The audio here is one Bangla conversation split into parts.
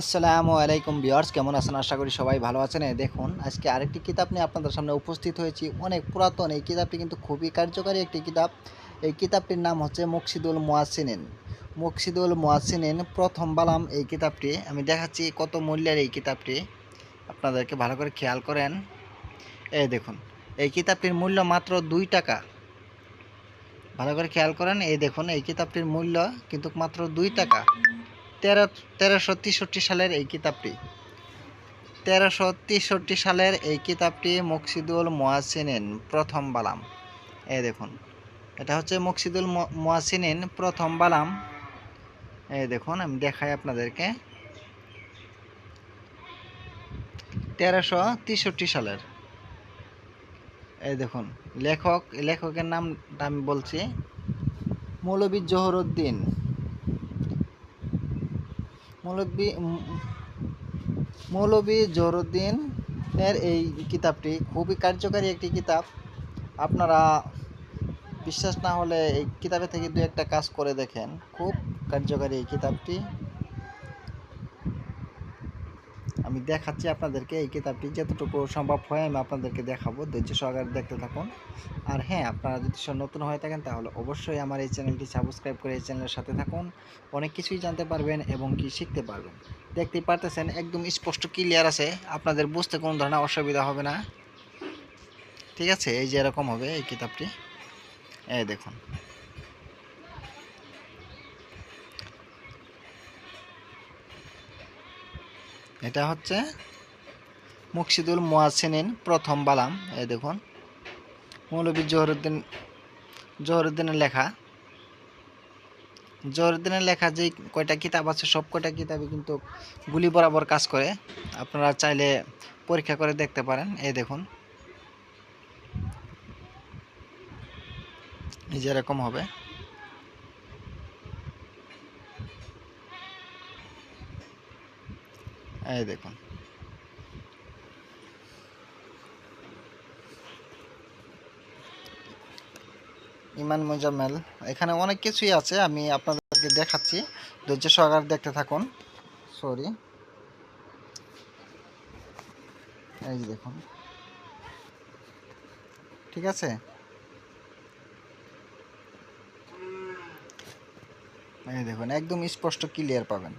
আসসালামু আলাইকুম বিয়ার্স কেমন আছেন? আশা করি সবাই ভালো আছেন। দেখুন, আজকে আরেকটি কিতাব নিয়ে আপনাদের সামনে উপস্থিত হয়েছি। অনেক পুরাতন। এই কিতাবটি কিন্তু খুবই কার্যকারী একটি কিতাব। এই কিতাবটির নাম হচ্ছে মুকসিদুল মোয়াসিনিন মুকসিদুল মোয়াসিনিন প্রথম বালাম এই কিতাবটি। আমি দেখাচ্ছি কত মূল্যের এই কিতাবটি। আপনাদেরকে ভালো করে খেয়াল করেন। এই দেখুন, এই কিতাবটির মূল্য মাত্র দুই টাকা। ভালো করে খেয়াল করেন। এই দেখুন, এই কিতাবটির মূল্য কিন্তু মাত্র দুই টাকা। তেরো, তেরোশো তেষট্টি সালের এই কিতাবটি। তেরোশো তেষট্টি সালের এই কিতাবটি মকসিদুল মোয়াসিনিন প্রথম বালাম। এ দেখুন, এটা হচ্ছে মকসিদুল মোয়াসিনিন প্রথম বালাম। এই দেখুন, আমি দেখাই আপনাদেরকে। তেরোশো তেষট্টি সালের। এই দেখুন, লেখক, লেখকের নামটা আমি বলছি। মৌলবী জহরুদ্দিন। মৌলবী মৌলবী জরুদ্দিনের এই কিতাবটি খুবই কার্যকারী একটি কিতাব। আপনারা বিশ্বাস না হলে এই কিতাবে থেকে দু একটা কাজ করে দেখেন। খুব কার্যকারী এই কিতাবটি। আমি দেখাচ্ছি আপনাদেরকে এই কিতাবটি যতটুকু সম্ভব হয় আমি আপনাদেরকে দেখাবো। ধৈর্য সহকারে দেখতে থাকুন। আর হ্যাঁ আপনারা যদি নতুন হয়ে থাকেন তাহলে অবশ্যই আমার এই চ্যানেলটি সাবস্ক্রাইব করে এই চ্যানেলের সাথে থাকুন। অনেক কিছুই জানতে পারবেন এবং কি শিখতে পারবেন। দেখতেই পারতেছেন, একদম স্পষ্ট ক্লিয়ার আছে। আপনাদের বুঝতে কোনো ধরনের অসুবিধা হবে না। ঠিক আছে, এই যে এরকম হবে এই কিতাবটি। এই দেখুন। এটা হচ্ছে মুকসিদুল মোয়াসিনিন প্রথম বালাম। এ দেখুন। মৌলবী জহরুদ্দিন জহরুদ্দিনের লেখা। জহরুদ্দিনের লেখা যে কয়টা কিতাব আছে, সব কয়টা কিতাবই কিন্তু গুলি বরাবর কাজ করে। আপনারা চাইলে পরীক্ষা করে দেখতে পারেন। এই দেখুন। এই যে এরকম হবে। এই দেখুন। ইমান মুজাম্মেল, এখানে অনেক কিছুই আছে, আমি আপনাদেরকে দেখাচ্ছি। ধৈর্য সহকারে দেখতে থাকুন। সরি এই যে দেখুন। ঠিক আছে? এই দেখুন, একদম স্পষ্ট ক্লিয়ার পাবেন।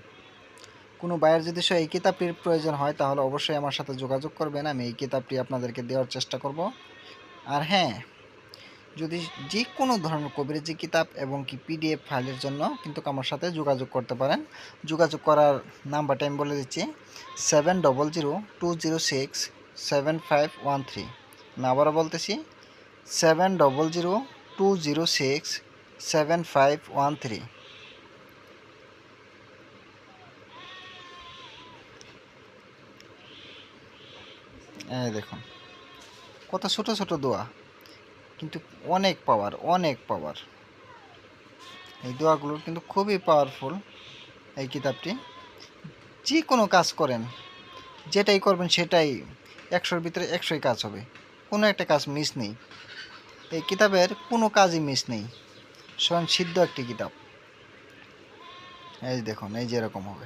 কোনো বায়ের যদি সে এই কিতাবটির প্রয়োজন হয়, তাহলে অবশ্যই আমার সাথে যোগাযোগ করবেন। আমি এই কিতাবটি আপনাদেরকে দেওয়ার চেষ্টা করব। আর হ্যাঁ যদি যে কোনো ধরনের কবিরাজি কিতাব এবং কি পিডিএফ ফাইলের জন্য কিন্তু আমার সাথে যোগাযোগ করতে পারেন। যোগাযোগ করার নাম্বারটা আমি বলে দিচ্ছি, seven double zero two zero six seven five one three. আমি আবারও বলতেছি, seven double zero two zero six seven five one three. দেখুন। কত ছোট ছোট দোয়া। কিন্তু অনেক পাওয়ার অনেক পাওয়ার এই দোয়াগুলো কিন্তু খুবই পাওয়ারফুল এই কিতাবটি। যে কোনো কাজ করেন, যেটাই করবেন সেটাই একশোর ভিতরে একশোই কাজ হবে। কোনো একটা কাজ মিস নেই। এই কিতাবের কোনো কাজই মিস নেই। স্বয়ং সিদ্ধ একটি কিতাব। এই দেখুন, এই যেরকম হবে।